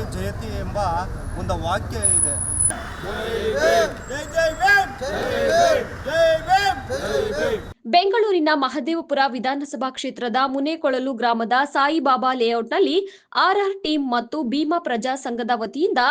ಜಯತಿ ಎಂಬ ಒಂದು ವಾಕ್ಯ ಇದೆ! ಬೆಂಗಳೂರಿನ ಮಹದೇವಪುರ ವಿಧಾನಸಭಾ ಕ್ಷೇತ್ರದ ಮುನೇಕೊಳಲು ಗ್ರಾಮದ ಸಾಯಿಬಾಬಾ ಲೇಔಟ್ನಲ್ಲಿ ಆರ್ಆರ್ ಟೀಮ್ ಮತ್ತು ಭೀಮಾ ಪ್ರಜಾ ಸಂಘದ ವತಿಯಿಂದ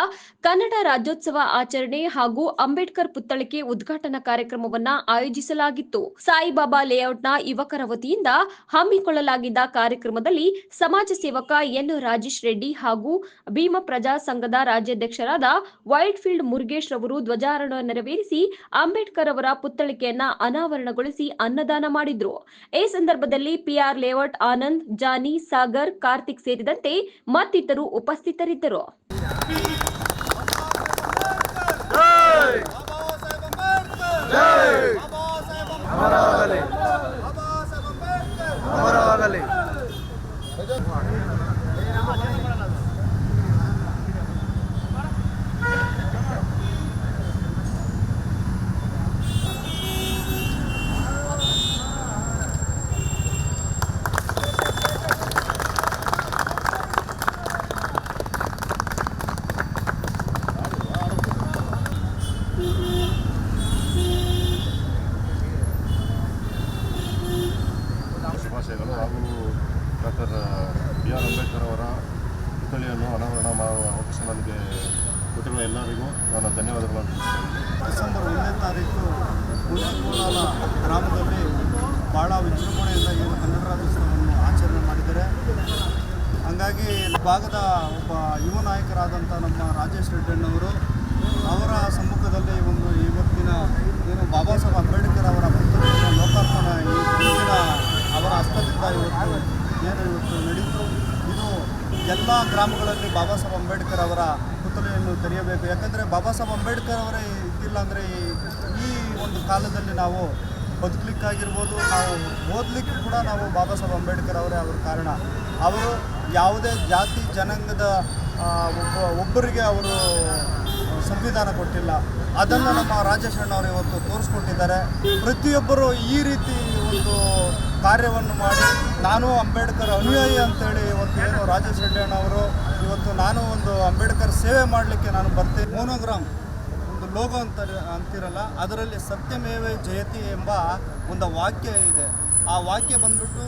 ಕನ್ನಡ ರಾಜ್ಯೋತ್ಸವ ಆಚರಣೆ ಹಾಗೂ ಅಂಬೇಡ್ಕರ್ ಪುತ್ಥಳಿಕೆ ಉದ್ಘಾಟನಾ ಕಾರ್ಯಕ್ರಮವನ್ನ ಆಯೋಜಿಸಲಾಗಿತ್ತು. ಸಾಯಿಬಾಬಾ ಲೇಔಟ್ನ ಯುವಕರ ವತಿಯಿಂದ ಹಮ್ಮಿಕೊಳ್ಳಲಾಗಿದ್ದ ಕಾರ್ಯಕ್ರಮದಲ್ಲಿ ಸಮಾಜ ಸೇವಕ ಎನ್ ರಾಜೇಶ್ ರೆಡ್ಡಿ ಹಾಗೂ ಭೀಮಾ ಪ್ರಜಾ ಸಂಘದ ರಾಜ್ಯಾಧ್ಯಕ್ಷರಾದ ವೈಟ್ ಫೀಲ್ಡ್ ಮುರುಗೇಶ್ ರವರು ಧ್ವಜಾರೋಹಣ ನೆರವೇರಿಸಿ ಅಂಬೇಡ್ಕರ್ ಅವರ ಪುತ್ಥಳಿಕೆಯನ್ನ ಅನಾವರಣಗೊಳಿಸಿ ಅನ್ನದಾನ ಮಾಡಿದ್ರು. ಈ ಸಂದರ್ಭದಲ್ಲಿ PR layout Anand, Johnny, Sagar, Karthik ಸೇರಿದಂತೆ ಮತ್ತಿತರರು ಉಪಸ್ಥಿತರಿದ್ದರು ಬಾಬಾ ಸಾಹೇಬ್ ಅಂಬೇಡ್ಕರ್! ಬಾಬಾ ಸಾಹೇಬ್ ಅಂಬೇಡ್ಕರ್! ಬಾಬಾ ಸಾಹೇಬ್ ಅಂಬೇಡ್ಕರ್! ಶುಭಾಶಯಗಳು ಹಾಗೂ ಡಾಕ್ಟರ್ ಬಿ ಆರ್ ಅಂಬೇಡ್ಕರ್ ಅವರ ಪುತ್ಥಳಿಯನ್ನು ಅನಾವರಣ ಮಾಡುವ ಅವಕಾಶ ನನಗೆ ಕೊಟ್ಟಿರುವ ಎಲ್ಲರಿಗೂ ನಾನು ಧನ್ಯವಾದಗಳನ್ನು ಡಿಸೆಂಬರ್ ಒಂದನೇ ತಾರೀಕು ಮುನೇಕೋಲಾಲ ಗ್ರಾಮದಲ್ಲಿ ಭಾಳ ವಿಜೃಂಭಣೆಯಿಂದ ಏನು ಕನ್ನಡ ರಾಜ್ಯೋತ್ಸವವನ್ನು ಆಚರಣೆ ಮಾಡಿದ್ದಾರೆ. ಹಾಗಾಗಿ ಭಾಗದ ಒಬ್ಬ ಯುವ ನಾಯಕರಾದಂಥ ನಮ್ಮ ರಾಜೇಶ್ ರೆಡ್ಡಣ್ಣವರು ಅವರ ಸಮ್ಮುಖದಲ್ಲಿ ಒಂದು ಇವತ್ತಿನ ಏನು ಬಾಬಾ ಸಾಹೇಬ್ ಅಂಬೇಡ್ಕರ್ ಅವರ ಪುಸ್ತಕದ ಲೋಕಾರ್ಪಣೆ ಈ ಮುಂದಿನ ಅವರ ಹಸ್ತದಿಂದ ಇವತ್ತು ಏನು ಇವತ್ತು ನಡೀತು ಇದು ಎಲ್ಲ ಗ್ರಾಮಗಳಲ್ಲಿ ಬಾಬಾ ಸಾಹೇಬ್ ಅಂಬೇಡ್ಕರ್ ಅವರ ಪುತ್ಥಳಿಯನ್ನು ತೆರೆಯಬೇಕು. ಯಾಕಂದರೆ ಬಾಬಾ ಸಾಹೇಬ್ ಅಂಬೇಡ್ಕರ್ ಅವರೇ ಇದ್ದಿಲ್ಲ ಅಂದರೆ ಈ ಒಂದು ಕಾಲದಲ್ಲಿ ನಾವು ಬದುಕಲಿಕ್ಕಾಗಿರ್ಬೋದು, ನಾವು ಓದಲಿಕ್ಕೆ ಕೂಡ ನಾವು ಬಾಬಾ ಸಾಹೇಬ್ ಅಂಬೇಡ್ಕರ್ ಅವರೇ ಅವರ ಕಾರಣ. ಅವರು ಯಾವುದೇ ಜಾತಿ, ಜನಾಂಗದ ಒಬ್ಬ, ಒಬ್ಬರಿಗೆ ಅವರು ಸಂವಿಧಾನ ಕೊಟ್ಟಿಲ್ಲ. ಅದನ್ನು ನಮ್ಮ ರಾಜೇಶ್ ಅವರು ಇವತ್ತು ತೋರಿಸ್ಕೊಟ್ಟಿದ್ದಾರೆ. ಪ್ರತಿಯೊಬ್ಬರು ಈ ರೀತಿ ಒಂದು ಕಾರ್ಯವನ್ನು ಮಾಡಿ, ನಾನು ಅಂಬೇಡ್ಕರ್ ಅನುಯಾಯಿ ಅಂತೇಳಿ ಇವತ್ತು ಏನು ರಾಜೇಶ್ ಅವರು ಇವತ್ತು ನಾನು ಒಂದು ಅಂಬೇಡ್ಕರ್ ಸೇವೆ ಮಾಡಲಿಕ್ಕೆ ನಾನು ಬರ್ತೀನಿ. ಮೋನೋಗ್ರಾಮ್ ಒಂದು ಲೋಗೋ ಅಂತ ಅಂತಿರಲ್ಲ, ಅದರಲ್ಲಿ ಸತ್ಯಮೇವ ಜಯತಿ ಎಂಬ ಒಂದು ವಾಕ್ಯ ಇದೆ. ಆ ವಾಕ್ಯ ಬಂದ್ಬಿಟ್ಟು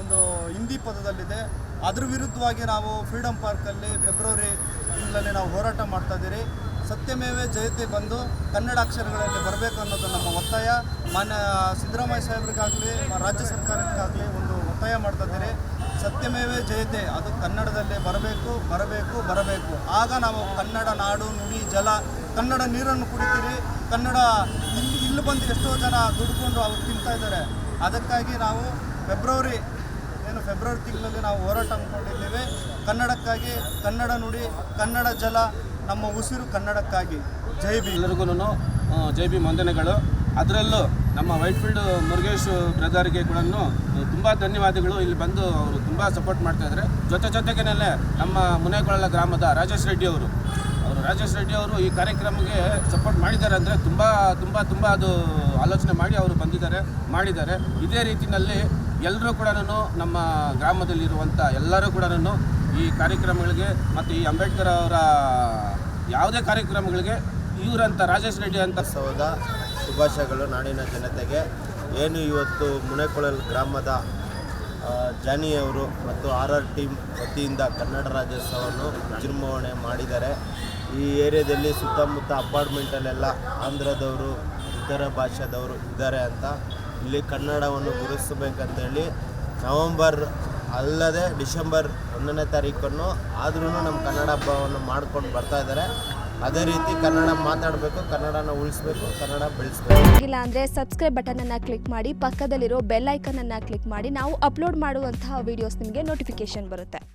ಒಂದು ಹಿಂದಿ ಪದದಲ್ಲಿದೆ. ಅದ್ರ ವಿರುದ್ಧವಾಗಿ ನಾವು ಫ್ರೀಡಮ್ ಪಾರ್ಕಲ್ಲಿ ಫೆಬ್ರವರಿ ತಿಂಗಳಲ್ಲಿ ನಾವು ಹೋರಾಟ ಮಾಡ್ತಾ ಇದ್ದೀರಿ. ಸತ್ಯಮೇವೆ ಜಯತಿ ಬಂದು ಕನ್ನಡ ಅಕ್ಷರಗಳಲ್ಲಿ ಬರಬೇಕು ಅನ್ನೋದು ನಮ್ಮ ಒತ್ತಾಯ. ಮಾನ್ಯ ಸಿದ್ದರಾಮಯ್ಯ ಸಾಹೇಬ್ರಿಗಾಗಲಿ ರಾಜ್ಯ ಸರ್ಕಾರಕ್ಕಾಗಲಿ ಒಂದು ಒತ್ತಾಯ ಮಾಡ್ತಾ ಇದ್ದೀರಿ. ಸತ್ಯಮೇವೆ ಜಯತೆ, ಅದು ಕನ್ನಡದಲ್ಲೇ ಬರಬೇಕು ಬರಬೇಕು ಬರಬೇಕು. ಆಗ ನಾವು ಕನ್ನಡ ನಾಡು, ನುಡಿ, ಜಲ, ಕನ್ನಡ ನೀರನ್ನು ಕುಡಿತೀರಿ, ಕನ್ನಡ ಇಲ್ಲಿ ಇಲ್ಲಿ ಬಂದು ಎಷ್ಟೋ ಜನ ದುಡ್ಕೊಂಡು ಅವ್ರು ತಿಂತಾ ಇದ್ದಾರೆ. ಅದಕ್ಕಾಗಿ ನಾವು ಫೆಬ್ರವರಿ, ಏನು ಫೆಬ್ರವರಿ ತಿಂಗಳಲ್ಲಿ ನಾವು ಹೋರಾಟ ಅಂದ್ಕೊಂಡಿದ್ದೇವೆ ಕನ್ನಡಕ್ಕಾಗಿ ಕನ್ನಡ ನುಡಿ, ಕನ್ನಡ ಜಲ ನಮ್ಮ ಉಸಿರು ಕನ್ನಡಕ್ಕಾಗಿ. ಜೈ ಬಿ ಎಲ್ಲರಿಗೂ ಜೈ ಬಿ ವಂದನೆಗಳು. ಅದರಲ್ಲೂ ನಮ್ಮ ವೈಟ್ಫೀಲ್ಡ್ ಮುರುಗೇಶ್ ಬ್ರದರ್ಗೆ ಕೂಡ ತುಂಬ ಧನ್ಯವಾದಗಳು. ಇಲ್ಲಿ ಬಂದು ಅವರು ತುಂಬ ಸಪೋರ್ಟ್ ಮಾಡ್ತಾ ಇದ್ದಾರೆ ಜೊತೆ ಜೊತೆಗೇನೆ ನಮ್ಮ ಮುನೇಕೊಳಲ ಗ್ರಾಮದ ರಾಜೇಶ್ ರೆಡ್ಡಿ ಅವರು. ಅವರು ರಾಜೇಶ್ ರೆಡ್ಡಿ ಅವರು ಈ ಕಾರ್ಯಕ್ರಮಕ್ಕೆ ಸಪೋರ್ಟ್ ಮಾಡಿದ್ದಾರೆ ಅಂದರೆ ತುಂಬ ತುಂಬ ತುಂಬ ಅದು ಆಲೋಚನೆ ಮಾಡಿ ಅವರು ಬಂದಿದ್ದಾರೆ, ಮಾಡಿದ್ದಾರೆ. ಇದೇ ರೀತಿಯಲ್ಲಿ ಎಲ್ಲರೂ ಕೂಡ ನಮ್ಮ ಗ್ರಾಮದಲ್ಲಿರುವಂಥ ಎಲ್ಲರೂ ಕೂಡ ಈ ಕಾರ್ಯಕ್ರಮಗಳಿಗೆ ಮತ್ತು ಈ ಅಂಬೇಡ್ಕರ್ ಅವರ ಯಾವುದೇ ಕಾರ್ಯಕ್ರಮಗಳಿಗೆ ಇವರಂತ ರಾಜೇಶ್ ರೆಡ್ಡಿ ಅಂತ ಸೌಧ ಶುಭಾಶಯಗಳು ನಾಡಿನ ಜನತೆಗೆ. ಏನು ಇವತ್ತು ಮುನೆಕೊಳಲ್ ಗ್ರಾಮದ ಜಾನಿಯವರು ಮತ್ತು ಆರ್ ಆರ್ ಟೀಮ್ ವತಿಯಿಂದ ಕನ್ನಡ ರಾಜ್ಯೋತ್ಸವವನ್ನು ವಿಜೃಂಭಣೆ ಮಾಡಿದ್ದಾರೆ. ಈ ಏರಿಯಾದಲ್ಲಿ ಸುತ್ತಮುತ್ತ ಅಪಾರ್ಟ್ಮೆಂಟಲ್ಲೆಲ್ಲ ಆಂಧ್ರದವರು, ಇತರ ಭಾಷಾದವರು ಇದ್ದಾರೆ ಅಂತ ಇಲ್ಲಿ ಕನ್ನಡವನ್ನು ಗುರುತಿಸಬೇಕಂತೇಳಿ ನವಂಬರ್ ಅಲ್ಲದೆ ಡಿಸೆಂಬರ್ ಒಂದನೇ ತಾರೀಕನ್ನು ಆದ್ರೂ ನಮ್ಮ ಕನ್ನಡ ಹಬ್ಬವನ್ನು ಮಾಡ್ಕೊಂಡು ಬರ್ತಾ ಇದ್ದಾರೆ. ಅದೇ ರೀತಿ ಕನ್ನಡ ಮಾತಾಡಬೇಕು, ಕನ್ನಡನ ಉಳಿಸ್ಬೇಕು, ಕನ್ನಡ ಬೆಳೆಸ್ಬೇಕು. ಇಲ್ಲ ಅಂದ್ರೆ ಸಬ್ಸ್ಕ್ರೈಬ್ ಬಟನನ್ನು ಕ್ಲಿಕ್ ಮಾಡಿ, ಪಕ್ಕದಲ್ಲಿರೋ ಬೆಲ್ ಐಕನನ್ನು ಕ್ಲಿಕ್ ಮಾಡಿ, ನಾವು ಅಪ್ಲೋಡ್ ಮಾಡುವಂತಹ ವಿಡಿಯೋಸ್ ನಿಮಗೆ ನೋಟಿಫಿಕೇಶನ್ ಬರುತ್ತೆ.